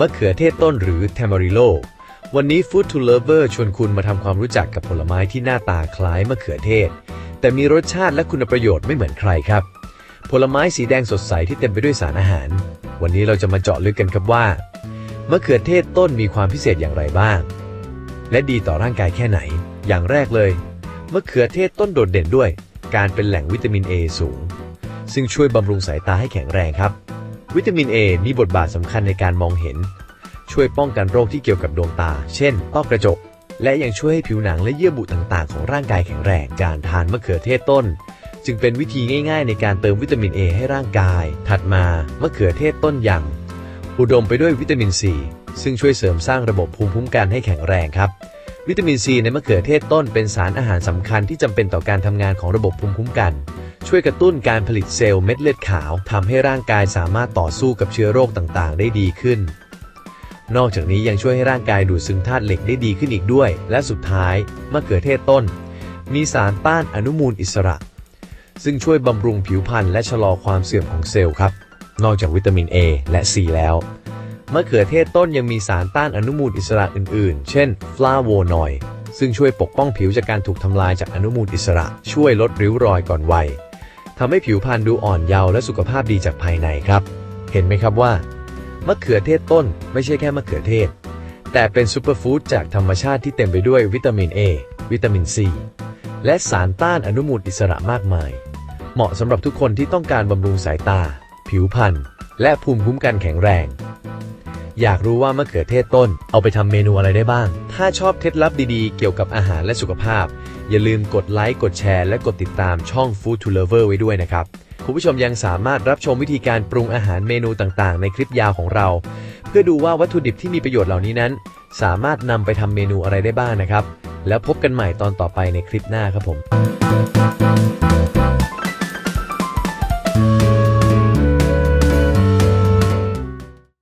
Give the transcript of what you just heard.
มะเขือเทศต้นหรือ Tamarillo วันนี้ Food to Lover ชวนคุณมาทำความรู้จักกับผลไม้ที่หน้าตาคล้ายมะเขือเทศ แต่มีรสชาติและคุณประโยชน์ไม่เหมือนใครครับ ผลไม้สีแดงสดใสที่เต็มไปด้วยสารอาหาร วันนี้เราจะมาเจาะลึกกันครับว่ามะเขือเทศต้นมีความพิเศษอย่างไรบ้าง และดีต่อร่างกายแค่ไหน อย่างแรกเลยมะเขือเทศต้นโดดเด่นด้วย การเป็นแหล่งวิตามิน A สูง ซึ่งช่วยบำรุงสายตาให้แข็งแรงครับ วิตามิน A มีบทบาทสำคัญในการมองเห็น ช่วยป้องกันโรคที่เกี่ยวกับดวงตา เช่นต้อกระจก และยังช่วยให้ผิวหนังและเยื่อบุต่างๆ ของร่างกายแข็งแรง การทานมะเขือเทศต้น จึงเป็นวิธีง่าย ๆ ในการเติมวิตามิน A ให้ร่างกาย ถัดมามะเขือเทศต้นยัง อุดมไปด้วยวิตามิน C ซึ่งช่วยเสริมสร้างระบบภูมิคุ้มกันให้แข็งแรงครับ วิตามินซีในมะเขือเทศต้นเป็นสารอาหารสำคัญที่จำเป็นต่อการทำงานของระบบภูมิคุ้มกัน ช่วยกระตุ้นการผลิตเซลล์เม็ดเลือดขาวทำให้ร่างกายสามารถต่อสู้กับเชื้อโรคต่างๆ ได้ดีขึ้น นอกจากนี้ยังช่วยให้ร่างกายดูดซึมธาตุเหล็กได้ดีขึ้นอีกด้วย และสุดท้ายมะเขือเทศต้น มีสารต้านอนุมูลอิสระ ซึ่งช่วยบำรุงผิวพรรณและชะลอความเสื่อมของเซลล์ครับ นอกจากวิตามิน A และ C แล้ว มะเขือเทศต้นยังมีสารต้านอนุมูลอิสระอื่นๆ เช่นฟลาโวนอยด์ซึ่งช่วยปกป้องผิวจากการถูกทำลายจากอนุมูลอิสระ ช่วยลดริ้วรอยก่อนวัยทำให้ผิวพรรณดูอ่อนเยาว์และสุขภาพดีจากภายในครับ เห็นไหมครับว่ามะเขือเทศต้นไม่ใช่แค่มะเขือเทศ แต่เป็นซูเปอร์ฟู้ดจากธรรมชาติที่เต็มไปด้วยวิตามิน A วิตามิน C และสารต้านอนุมูลอิสระมากมาย เหมาะสำหรับทุกคนที่ต้องการบำรุงสายตา ผิวพรรณและภูมิคุ้มกันแข็งแรง อยากรู้ว่ามะเขือเทศต้น เอาไปทำเมนูอะไรได้บ้าง ถ้าชอบเคล็ดลับดีๆ เกี่ยวกับอาหารและสุขภาพ อย่าลืมกดไลค์ กดแชร์ และกดติดตามช่อง Food to Lover ไว้ด้วยนะครับ คุณผู้ชมยังสามารถรับชมวิธีการปรุงอาหารเมนูต่างๆ ในคลิปยาวของเรา เพื่อดูว่าวัตถุดิบที่มีประโยชน์เหล่านี้นั้น สามารถนำไปทำเมนูอะไรได้บ้างนะครับ แล้วพบกันใหม่ตอนต่อไปในคลิปหน้าครับผม